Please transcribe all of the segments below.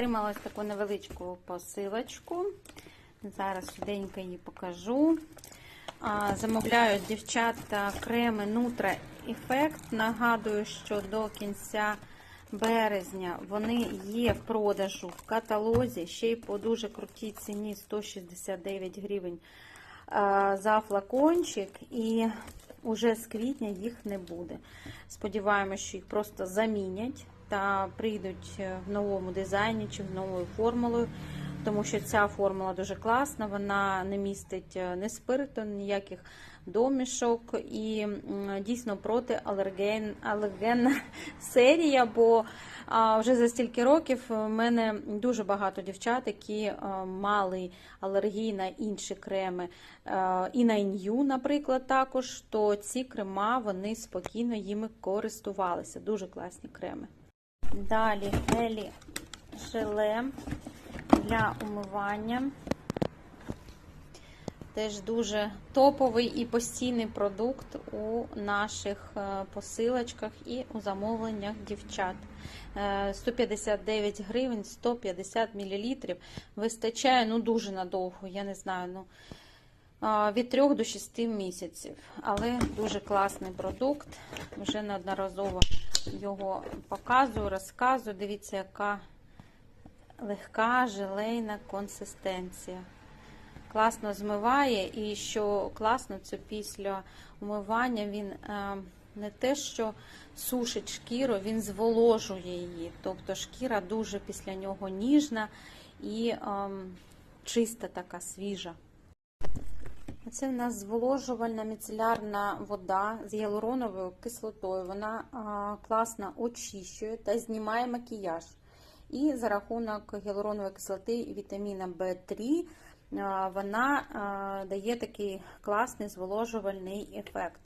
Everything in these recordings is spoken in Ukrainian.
отримала ось таку невеличку посилочку. Зараз швиденько її покажу. Замовляють дівчата креми Nutra Effect. Нагадую, що до кінця березня вони є в продажу в каталозі, ще й по дуже крутій ціні 169 гривень за флакончик. І уже з квітня їх не буде. Сподіваємося, що їх просто замінять та прийдуть в новому дизайні чи в новою формулою. Тому що ця формула дуже класна, вона не містить е, ні спирту, ніяких домішок і дійсно протиалерген, алергенна серія, бо вже за стільки років в мене дуже багато дівчат, які а, мали алергії на інші креми, а, і на ін'ю, наприклад, також, то ці крема вони спокійно їми користувалися. Дуже класні креми. Далі гелі желе для умивання. Теж дуже топовий і постійний продукт у наших е, посилочках і у замовленнях дівчат. Е, 159 гривень, 150 мл. Вистачає ну дуже надовго, я не знаю, ну від 3 до 6 місяців. Але дуже класний продукт. Вже неодноразово його показую, розказую. Дивіться, яка легка желейна консистенція. Класно змиває, і що класно, це після умивання він е, не те, що сушить шкіру, він зволожує її. Тобто шкіра дуже після нього ніжна і е, чиста така свіжа. Це в нас зволожувальна міцелярна вода з гіалуроновою кислотою. Вона класно очищує та знімає макіяж. І за рахунок гіалуронової кислоти і вітаміна В3 вона дає такий класний зволожувальний ефект.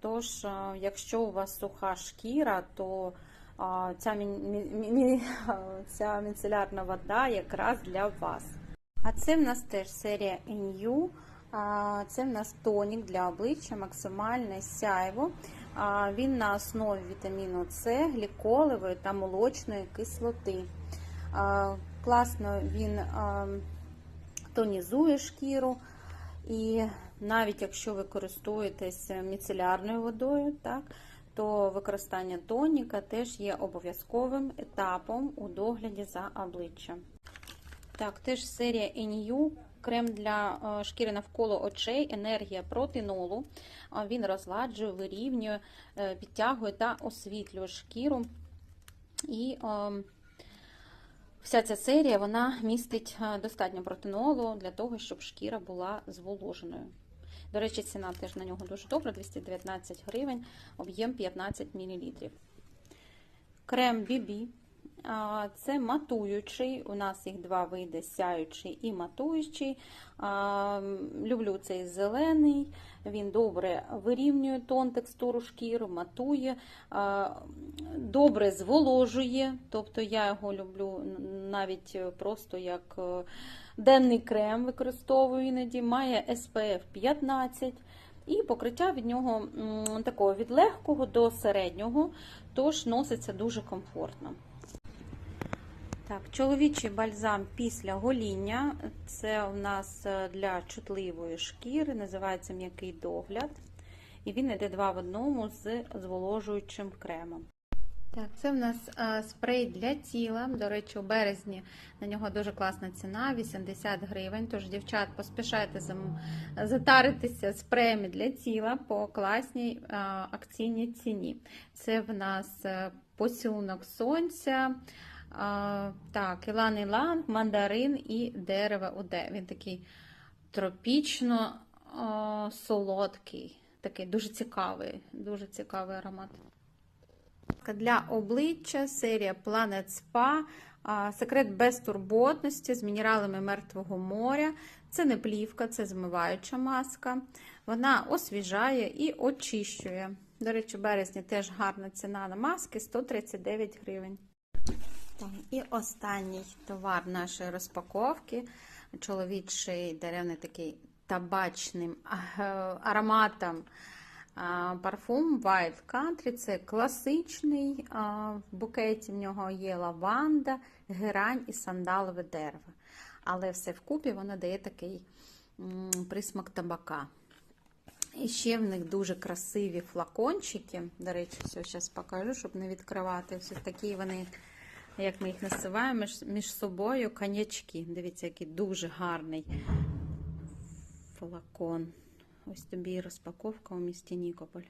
Тож, якщо у вас суха шкіра, то ця, мі- мі- ця міцелярна вода якраз для вас. А це в нас теж серія NU. Це в нас тонік для обличчя, максимальне сяйво. Він на основі вітаміну С, гліколевої та молочної кислоти. Класно він тонізує шкіру. І навіть якщо ви користуєтесь міцелярною водою, так, то використання тоніка теж є обов'язковим етапом у догляді за обличчям. Так, теж серія NU, крем для е, шкіри навколо очей, енергія протинолу. Він розладжує, вирівнює, е, підтягує та освітлює шкіру. І е, вся ця серія вона містить достатньо протинолу для того, щоб шкіра була зволоженою. До речі, ціна теж на нього дуже добра, 219 гривень, об'єм 15 мл. Крем BB. Це матуючий. У нас їх два види: сяючий і матуючий. Люблю цей зелений. Він добре вирівнює тон, текстуру шкіри, матує, добре зволожує. Тобто я його люблю навіть просто як е, денний крем використовую іноді. Має SPF 15. І покриття від нього такого від легкого до середнього, тож носиться дуже комфортно. Так, чоловічий бальзам після гоління. Це у нас е, для чутливої шкіри, називається м'який догляд. І він йде два в одному з зволожуючим кремом. Так, це в нас е, спрей для тіла. До речі, у березні на нього дуже класна ціна 80 гривень. Тож, дівчат, поспішайте затаритися спреями для тіла по класній е, акційній ціні. Це в нас поцілунок сонця. А, так, Ілан Ілан, мандарин і дерево уде. Він такий тропічно а, солодкий, такий дуже цікавий, дуже цікавий аромат. Для обличчя серія Planet Spa. Секрет безтурботності з мінералами мертвого моря. Це не плівка, це змиваюча маска. Вона освіжає і очищує. До речі, в березні теж гарна ціна на маски 139 гривень. І останній товар нашої розпаковки. Чоловічий деревний такий табачним ароматом Парфум Wild Country це класичний. В букеті в нього є лаванда, герань і сандалове дерево. Але все вкупі воно дає такий присмак табака. І ще в них дуже красиві флакончики. До речі, все зараз покажу, щоб не відкривати. Ось такі вони, як ми їх називаємо, між, собою конячки. Дивіться, який дуже гарний флакон. Ось тобі розпаковка у місті Нікополь.